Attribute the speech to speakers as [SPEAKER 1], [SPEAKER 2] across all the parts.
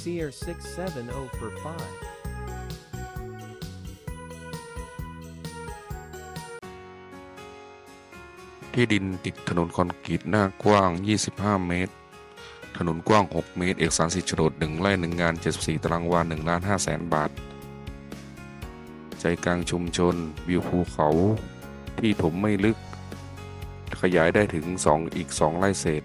[SPEAKER 1] Seer 670 for 5.
[SPEAKER 2] ที่ดินติดถนนคอนกรีตหน้ากว้าง 25 เมตร ถนนกว้าง 6 เมตร เอกสารสิทธิ์โฉนด1ไร่1งาน 74 ตารางวา1ล้าน5แสนบาท ใจกลางชุมชน วิวภูเขา ที่ถมไม่ลึก ขยายได้ถึง 2 อีก 2 ไร่เศษ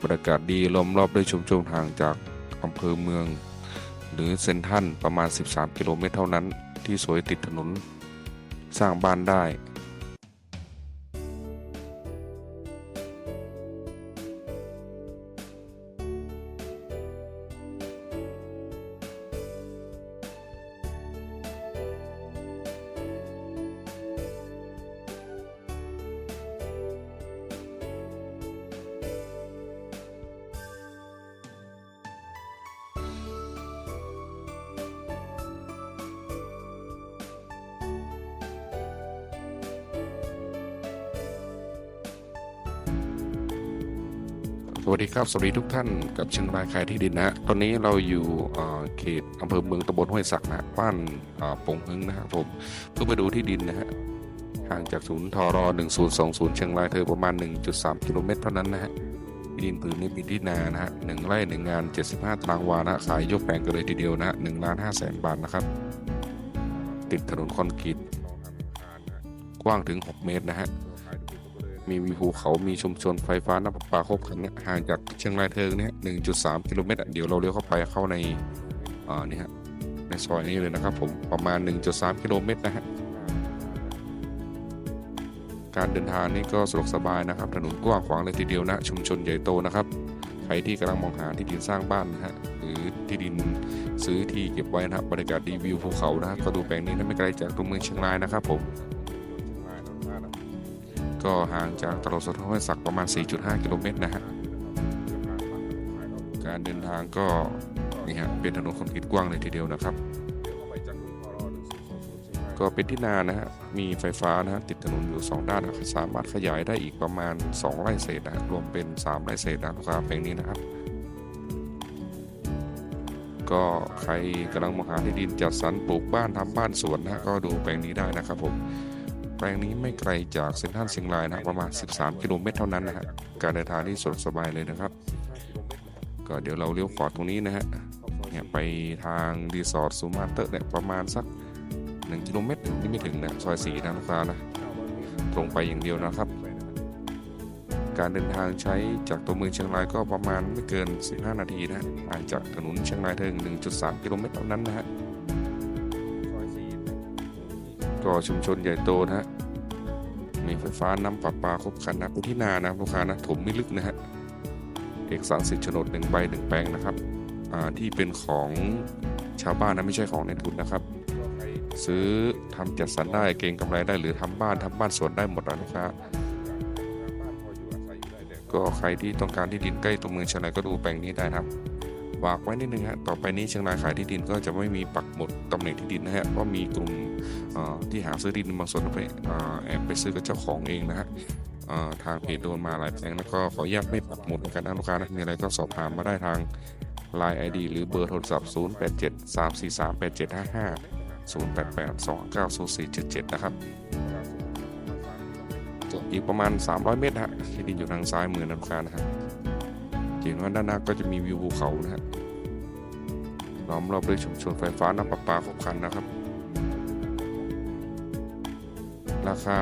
[SPEAKER 2] บรรยากาศดีล้อมรอบด้วยชุมชนห่างจาก อำเภอเมือง หรือเซนทรันประมาณ 13 กิโลเมตรเท่านั้น ที่สวยติดถนน สร้างบ้านได้ สวัสดีครับ สวัสดีทุกท่านกับเชียงรายขายที่ดินนะฮะตอนนี้เราอยู่เขตอำเภอเมืองตำบลห้วยสักนะฮะบ้านปงฮึงนะครับผมเพื่อไปดูที่ดินนะฮะห่างจากศูนย์ทร1020 เชียงรายเธอประมาณ 1.3 กิโลเมตรเท่านั้นนะฮะที่ดินผืนนี้เป็นที่นานะฮะหนึ่งไร่หนึ่งงาน 75 ตารางวานะขายยกแปลงกันเลยทีเดียวนะฮะหนึ่งล้านห้าแสนบาทนะครับ ติดถนนคอนกรีตกว้างถึง 6 เมตรนะฮะ มีวิวภูเขามีชุมชนไฟฟ้าน้ำประปาครบครันเนี่ยห่างจากเชียงรายเทิงเนี่ย1.3กิโลเมตรเดี๋ยวเราเลี้ยวเข้าไปเข้าในอ่านี่ฮะในซอยนี้เลยนะครับผมประมาณ 1.3 กิโลเมตรนะฮะการเดินทางนี่ก็สะดวกสบายนะครับ ถนนกว้างขวางเลยทีเดียวนะชุมชนใหญ่โตนะครับใครที่กำลังมองหาที่ดินสร้างบ้านนะฮะหรือที่ดินซื้อที่เก็บไว้นะครับบรรยากาศดีวิวภูเขานะฮะก็ดูแปลงนี้นะไม่ไกลจากตัวเมืองเชียงรายนะครับผม ก็ห่างจากตลาดสดห้วยสักประมาณ 4.5 กิโลเมตรนะฮะ การเดินทางก็นี่ฮะเป็นถนนคอนกรีตกว้างเลยทีเดียวนะครับ ก็เป็นที่นานะฮะ มีไฟฟ้านะฮะติดถนนอยู่ 2 ด้านนะสามารถขยายได้อีกประมาณ 2 ไร่เศษนะรวมเป็น 3 ไร่เศษนะลูกค้าแปลงนี้นะครับก็ใครกำลังมองหาที่ดินจัดสรรปลูกบ้านทำบ้านสวนนะก็ดูแปลงนี้ได้นะครับผม แปลงนี้ไม่ไกลจากเซ็นทรัลเชียงรายนะประมาณ 13 กิโลเมตรเท่านั้นนะฮะการเดินทางที่สะดวกสบายเลยนะครับ ก็เดี๋ยวเราเลี้ยวขวาตรงนี้นะฮะเนี่ยไปทางรีสอร์ทซูมาเตอร์เนี่ยประมาณสัก 1 กิโลเมตรนี่ไม่ถึงนะซอยสีนะลูกค้านะตรงไปอย่างเดียวนะครับ การเดินทางใช้จากตัวเมืองเชียงรายก็ประมาณไม่เกิน 15 นาทีนะฮะห่างจากถนนเชียงรายเทิง 1.3 กิโลเมตรเท่านั้นนะฮะ ก็ชุมชนใหญ่โตนะฮะมีไฟฟ้าน้ำประปาครบครันนะพื้นที่นานะลูกค้านะถมไม่ลึกนะฮะเอกสารสิทธิ์โฉนดหนึ่งใบหนึ่งแปลงนะครับที่เป็นของชาวบ้านนะไม่ใช่ของในทุนนะครับ ซื้อทำจัดสรรได้เก่งกำไรได้หรือทำบ้านทำบ้านสวนได้หมดนะลูกค้าก็ใครที่ต้องการที่ดินใกล้ตัวเมืองเชียงรายก็ดูแปลงนี้ได้ครับ ฝากไว้นิดนึงฮะต่อไปนี้เชียงรายขายที่ดินก็จะไม่มีปักหมุดตำแหน่งที่ดินนะฮะเพรามีกลุ่มที่หาซื้อดินบางส่วนไปอแอบไปซื้อกับเจ้าของเองนะฮะทางเพจโดนมาหลายแปลงแล้วก็ขออนุญาตไม่ปักหมุดในการนะลูกค้านะมีอะไรก็สอบถามมาได้ทาง Line ID หรือเบอร์โทรศัพท์ 0 8 7 3 4 3 8 7 5 5 0 8 8 2 9 0 4 7 7 นะครับอีกประมาณ 300 เมตรฮะที่ดินอยู่ทางซ้ายมือนะลูกค้านะครับ เห็นว่าด้านหน้าก็จะมีวิวภูเขานะฮะล้อมรอบด้วยชุมชนไฟฟ้าน้ำประปาครบครันนะครับ ราคา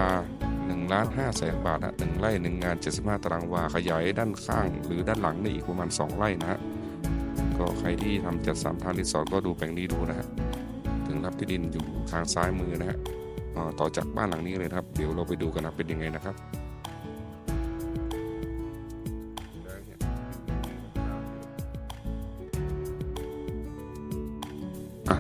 [SPEAKER 2] 1ล้าน5แสนบาทนะ1ไร่1งาน 75 ตารางวา ขยายด้านข้าง หรือด้านหลังได้อีกประมาณ 2 ไร่นะฮะ ก็ใครที่ทำจัดสรรทางรีสอร์ทก็ดูแปลงนี้ดูนะฮะ ถึงรับที่ดินอยู่ทางซ้ายมือนะฮะต่อจากบ้านหลังนี้เลยครับ เดี๋ยวเราไปดูกันนะเป็นยังไงนะครับ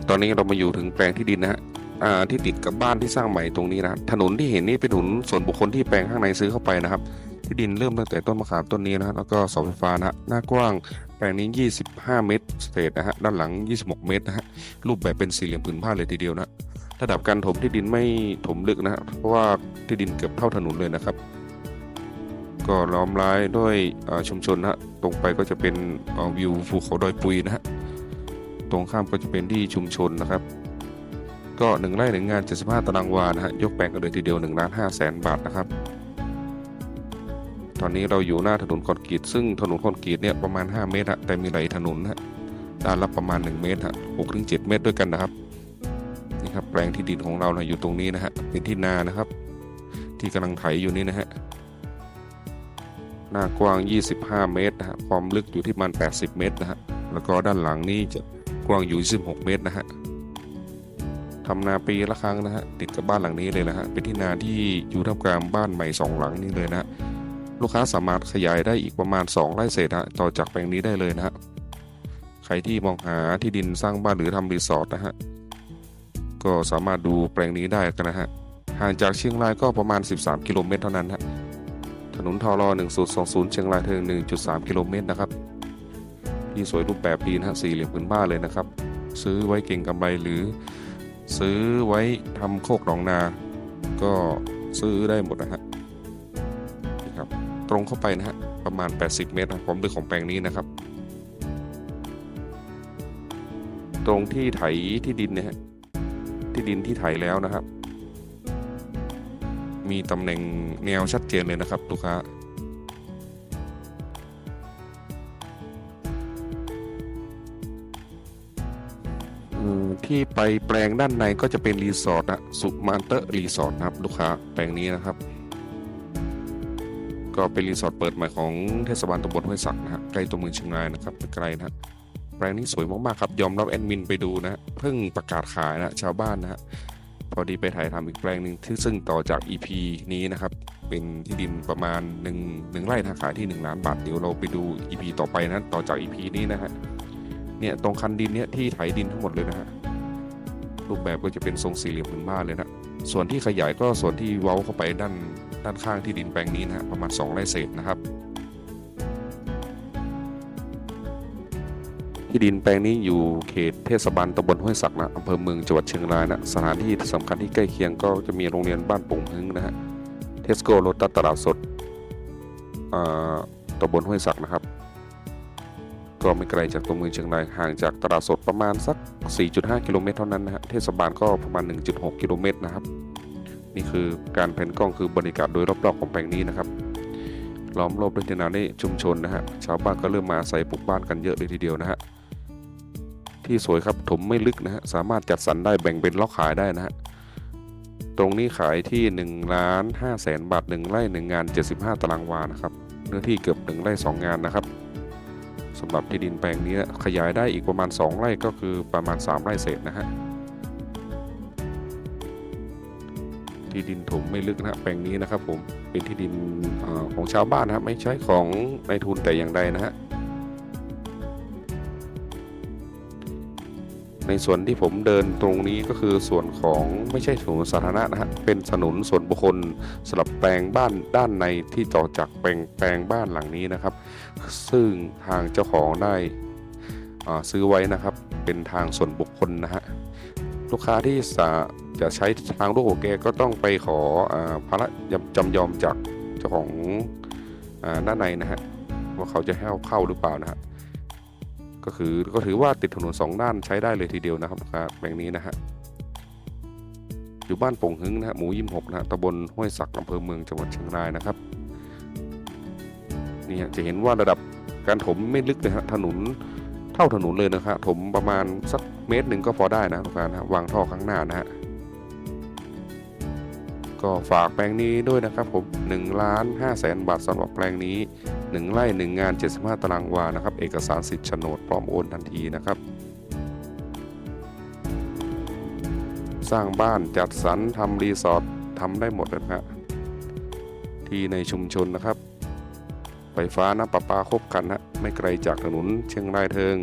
[SPEAKER 2] ตอนนี้เรามาอยู่ถึงแปลงที่ดินนะฮะอ่าที่ติดกับบ้านที่สร้างใหม่ตรงนี้นะถนนที่เห็นนี่เป็นถนนส่วนบุคคลที่แปลงข้างในซื้อเข้าไปนะครับ ที่ดินเริ่มตั้งแต่ต้นมะขามต้นนี้นะฮะแล้วก็เสาไฟฟ้านะฮะหน้ากว้างแปลงนี้ 25 เมตรสเศษนะฮะด้านหลัง 26 เมตรนะฮะรูปแบบเป็นสี่เหลี่ยมผืนผ้าเลยทีเดียวนะระดับการถมที่ดินไม่ถมลึกนะฮะเพราะว่าที่ดินเกือบเท่าถนนเลยนะครับ ก็ล้อมรายด้วยชุมชนนะตรงไปก็จะเป็นวิวภูเขาดอยปุยนะฮะ ตรงข้ามก็จะเป็นที่ชุมชนนะครับ ก็หนึ่งไร่หนึ่งงาน75ตารางวานะฮะยกแปลงกันเลยทีเดียว1ล้าน5แสนบาทนะครับ ตอนนี้เราอยู่หน้าถนนคอนกรีตซึ่งถนนคอนกรีตเนี่ยประมาณ 5 เมตรฮะแต่มีไหลถนนฮะด้านละประมาณ 1 เมตรฮะ6ถึง7เมตรด้วยกันนะครับนี่ครับแปลงที่ดินของเรานะอยู่ตรงนี้นะฮะเป็นที่นานะครับ ที่กำลังไถอยู่นี่นะฮะหน้ากว้าง 25 เมตรนะฮะความลึกอยู่ที่ประมาณ80 เมตรนะฮะ แล้วก็ด้านหลังนี่จะ ว้างอยู่16เมตรนะฮะทำนาปีละครั้งนะฮะติดกับบ้านหลังนี้เลยนะฮะเป็นที่นาที่อยู่ท่ามกลางบ้านใหม่สองหลังนี่เลยนะฮะลูกค้าสามารถขยายได้อีกประมาณ 2ไร่เศษฮะต่อจากแปลงนี้ได้เลยนะฮะใครที่มองหาที่ดินสร้างบ้านหรือทำรีสอร์ทนะฮะก็สามารถดูแปลงนี้ได้กันนะฮะห่างจากเชียงรายก็ประมาณ 13 กิโลเมตรเท่านั้นฮะถนนทอรอ1020 เชียงรายเทิง1.3 กิโลเมตรนะครับ ที่สวยรูปแบบดีนะฮะสี่เหลี่ยมผืนผ้าเลยนะครับ ซื้อไว้เก่งกำไรหรือ ซื้อไว้ทำโคกหนองนา ก็ซื้อได้หมดนะฮะครับตรงเข้าไปนะฮะประมาณ 80 เมตรนะความลึกของแปลงนี้นะครับ ตรงที่ไถที่ดินเนี่ยฮะที่ดินที่ไถแล้วนะครับ มีตำแหน่งแนวชัดเจนเลยนะครับลูกค้า ที่ไปแปลงด้านในก็จะเป็นรีสอร์ทนะสุมาเตอร์รีสอร์ทนะครับลูกค้าแปลงนี้นะครับ ก็เป็นรีสอร์ทเปิดใหม่ของเทศบาลตำบลห้วยสักนะฮะใกล้ตัวเมืองเชียงรายนะครับไม่ไกลนะฮะแปลงนี้สวยมากๆครับยอมรับแอดมินไปดูนะเพิ่งประกาศขายนะชาวบ้านนะฮะพอดีไปถ่ายทำอีกแปลงหนึ่งที่ซึ่งต่อจาก EP นี้นะครับ เป็นที่ดินประมาณ1นึ่งหนึ่งไร่นะขายที่ 1 ล้านบาท เดี๋ยวเราไปดู EP ต่อไปนะต่อจาก EP นี้นะฮะเนี่ยตรงคันดินเนี่ยที่ไถดินทั้งหมดเลยนะฮะ รูปแบบก็จะเป็นทรงสี่เหลี่ยมผืนผ้าเลยนะส่วนที่ขยายก็ส่วนที่เว้าเข้าไปด้านด้านข้างที่ดินแปลงนี้นะฮะประมาณ 2 ไร่เศษนะครับ ที่ดินแปลงนี้อยู่เขตเทศบาลตำบลห้วยสักนะอำเภอเมืองจังหวัดเชียงรายนะสถานที่สำคัญที่ใกล้เคียงก็จะมีโรงเรียนบ้านโป่งพึงนะฮะเทสโก้รตัสตลาดสดตำบลห้วยสักนะครับ ก็ไม่ไกลจากตัวเมืองเชียงรายห่างจากตลาดสดประมาณสัก 4.5 กิโลเมตรเท่านั้นนะฮะเทศบาลก็ประมาณ 1.6 กิโลเมตรนะครับ นี่คือการแผนกล้องคือบรรยากาศโดยรอบๆของแปลงนี้นะครับล้อมรอบด้วยที่นาในชุมชนนะฮะชาวบ้านก็เริ่มมาอาศัยปลูกบ้านกันเยอะเลยทีเดียวนะฮะที่สวยครับถมไม่ลึกนะฮะสามารถจัดสรรได้แบ่งเป็นล็อกขายได้นะฮะตรงนี้ขายที่1ล้าน5แสนบาท1ไร่1งาน 75 ตารางวานะครับเนื้อที่เกือบ1ไร่2งานนะครับ สำหรับที่ดินแปลงนี้ขยายได้อีกประมาณ 2 ไร่ก็คือประมาณ 3 ไร่เศษนะฮะที่ดินถมไม่ลึกนะแปลงนี้นะครับผมเป็นที่ดินอของชาวบ้านนะครับไม่ใช่ของนายทุนแต่อย่างใดนะฮะ ในส่วนที่ผมเดินตรงนี้ก็คือส่วนของไม่ใช่ถนนสาธารณะนะฮะเป็นถนนส่วนบุคคลสำหรับแปลงบ้านด้านในที่ต่อจากแปลงแปลงบ้านหลังนี้นะครับ ซึ่งทางเจ้าของได้ซื้อไว้นะครับ เป็นทางส่วนบุคคลนะฮะลูกค้าที่จะใช้ทางลูกของแกก็ต้องไปขออาภาระจำยอมจากเจ้าของอด้านในนะฮะว่าเขาจะให้เอาเข้าหรือเปล่านะฮะ ก็คือก็ถือว่าติดถนนสองด้านใช้ได้เลยทีเดียวนะครับแปลงนี้นะฮะอยู่บ้านป่งหึงนะฮะหมู่ยิมหกนะฮะตำบลห้วยสักอำเภอเมืองจังหวัดเชียงรายนะครับนี่ฮะจะเห็นว่าระดับการถมไม่ลึกเลยฮะถนนเท่าถนนเลยนะครับถมประมาณสักเมตรหนึ่งก็พอได้นะทุกท่านวางท่อข้างหน้านะฮะก็ฝากแปลงนี้ด้วยนะครับผม1ล้าน5แสนบาทสำหรับแปลงนี้ 1ไร่1 งาน 75 ตารางวานะครับ เอกสารสิทธิ์โฉนดพร้อมโอนทันทีนะครับ สร้างบ้านจัดสรรทำรีสอร์ททำได้หมดเลยนะฮะที่ในชุมชนนะครับ ไฟฟ้าน้ำประปาครบครันฮะไม่ไกลจากถนนเชียงรายเทิง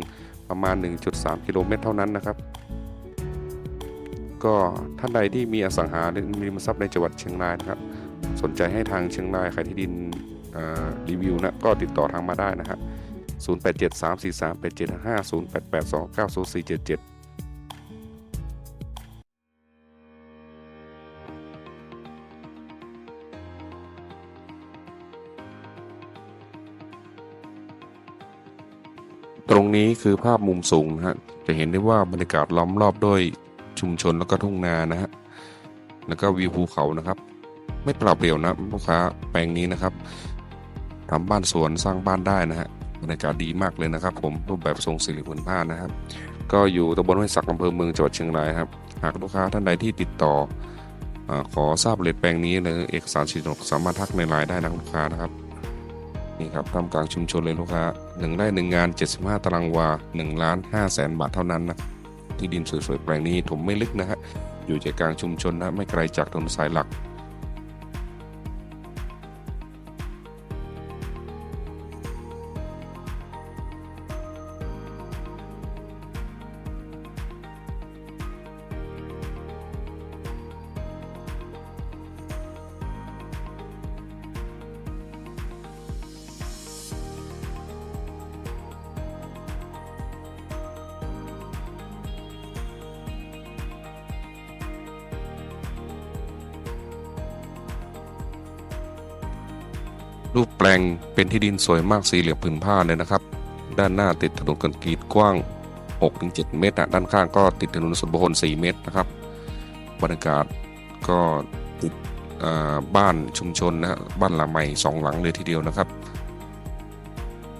[SPEAKER 2] ประมาณ 1.3 กิโลเมตรเท่านั้นนะครับ ก็ท่านใดที่มีอสังหาริมทรัพย์ในจังหวัดเชียงรายนะครับ สนใจให้ทางเชียงรายขายที่ดินรีวิวนะก็ติดต่อทางมาได้นะฮะ0873438755 0882904477ตรงนี้คือภาพมุมสูงนะฮะ จะเห็นได้ว่าบรรยากาศล้อมรอบด้วยชุมชนแล้วก็ทุ่งนานะฮะ แล้วก็วิวภูเขานะครับ ไม่เปล่าเปลี่ยวนะลูกค้าแปลงนี้นะครับทำบ้านสวนสร้างบ้านได้นะฮะบรรยากาศดีมากเลยนะครับ ผมรูปแบบทรงสิริคุณผ้านะครับ ก็อยู่ตำบลห้วยสักอำเภอเมืองจังหวัดเชียงรายครับ หากลูกค้าท่านใดที่ติดต่ออขอทราบเลทแปลงนี้หรือเอกสารสิทธิ์สามารถทักในไลน์ได้นะลูกค้านะครับนี่ครับทำกลางชุมชนเลยลูกค้าหนึ่งไร่หนึ่งงาน 75 ตารางวา1ล้าน5แสนบาทเท่านั้นนะที่ดินสวยๆแปลงนี้ถมไม่ลึกนะฮะอยู่ใจกลางชุมชนนะไม่ไกลจากถนนสายหลัก รูปแปลงเป็นที่ดินสวยมากสีเหลืองผืนผ้าเลยนะครับ ด้านหน้าติดถนนคอนกรีตกว้าง 6-7 เมตรนะด้านข้างก็ติดถนนสุนทร4เมตรนะครับบรรยากาศก็ติดบ้านชุมชนนะฮะบ้านหลังใหม่สองหลังเลยทีเดียวนะครับ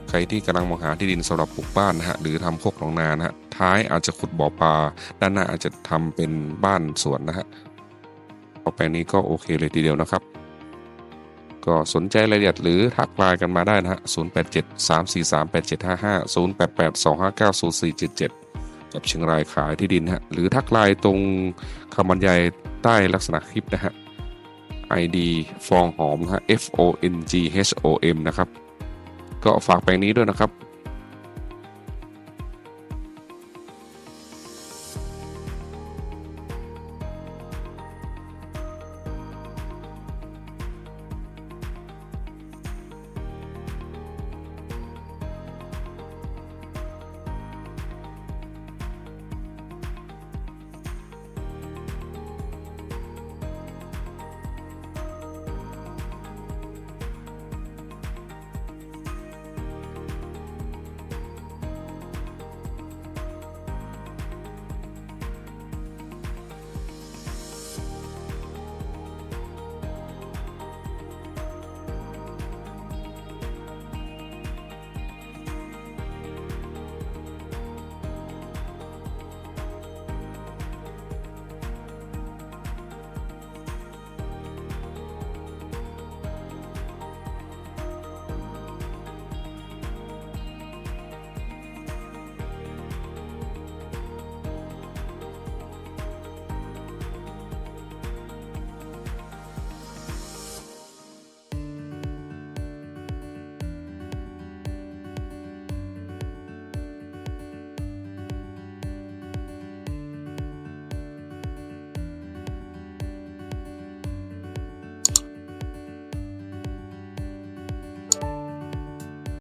[SPEAKER 2] ใครที่กำลังมองหาที่ดินสำหรับปลูกบ้านนะฮะหรือทำโคกหนองนานะฮะท้ายอาจจะขุดบ่อปลาด้านหน้าอาจจะทำเป็นบ้านสวนนะฮะเอาแปลงนี้ก็โอเคเลยทีเดียวนะครับ ก็สนใจรายละเอียดหรือทักไลน์กันมาได้นะฮะ 087 343 8755 088 259 0477 กับเชียงรายขายที่ดินฮะ หรือทักไลน์ตรงคำบรรยายใต้ลักษณะคลิปนะฮะ ID ฟองหอมนะฮะ F O N G H O M นะครับ ก็ฝากแปลงนี้ด้วยนะครับ